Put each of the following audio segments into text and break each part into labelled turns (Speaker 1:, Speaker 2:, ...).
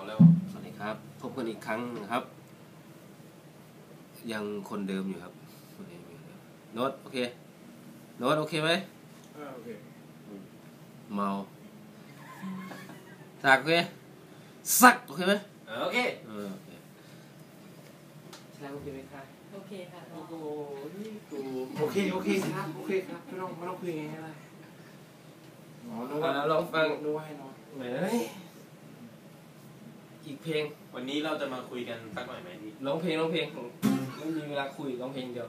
Speaker 1: าแล้ว
Speaker 2: สวัสดีครับ พบกันอีกครั้งนะครับ ยังคนเดิมอยู่ครับโน้ตโอเคโน้ตโอเคไหม
Speaker 1: โอเค
Speaker 2: เมาสักโอเคสักโอเคไหม
Speaker 1: โอเค
Speaker 2: โอเคแสดงโอเคไหมคะ
Speaker 3: โอเคค่ะ
Speaker 2: โอ้โหนี่กู
Speaker 1: โอเคโอเคครับโอเคครับไม่ต้องไม่ต้องคุยไงก็ได้
Speaker 2: ลองฟัง
Speaker 1: ด้วยเนอน
Speaker 2: เหนื่อย อีกเพลง
Speaker 4: วันนี้เราจะมาคุยกันสักหน่อยไหมพี่
Speaker 2: ร้องเพลงร้องเพลงไม่มีเวลาคุยร้องเพลงเดียว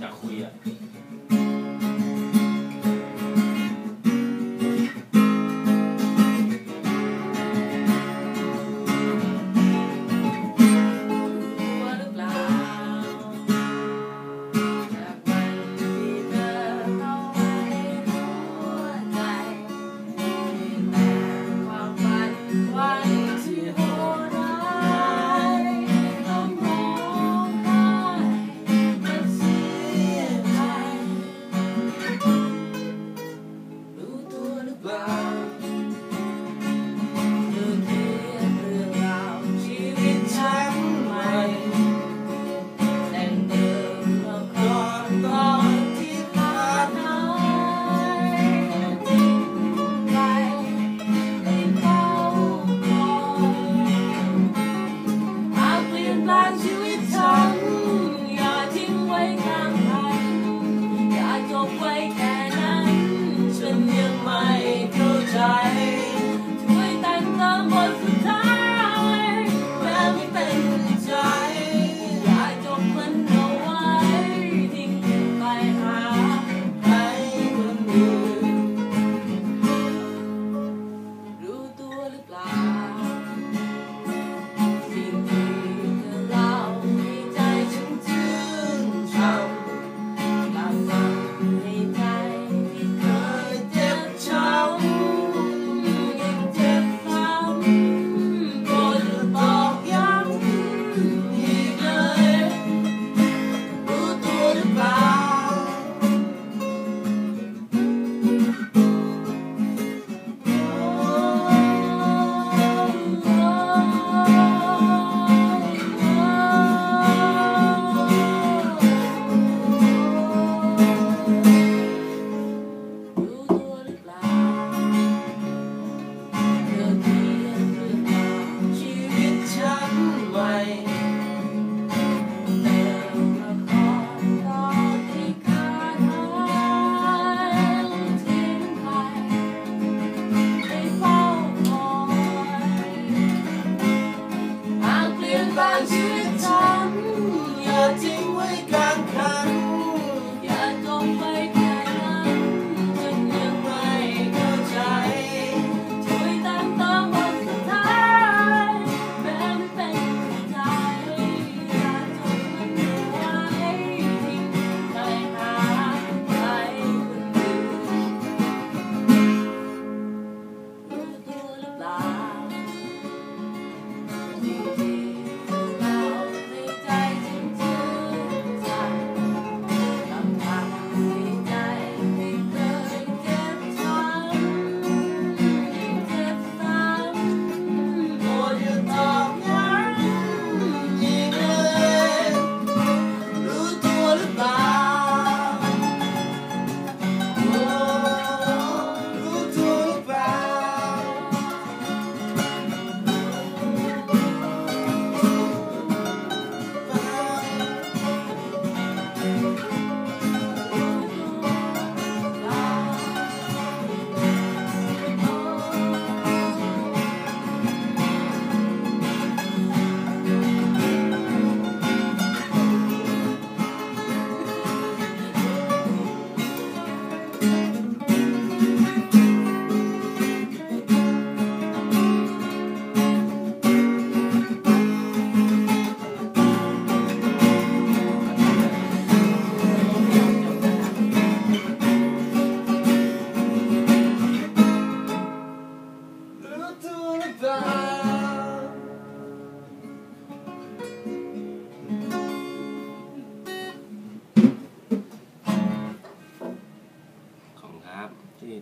Speaker 4: อยากคุยอะ
Speaker 3: unto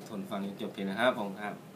Speaker 3: ทนฟังจนจบเพียง
Speaker 2: นะครับผมครับ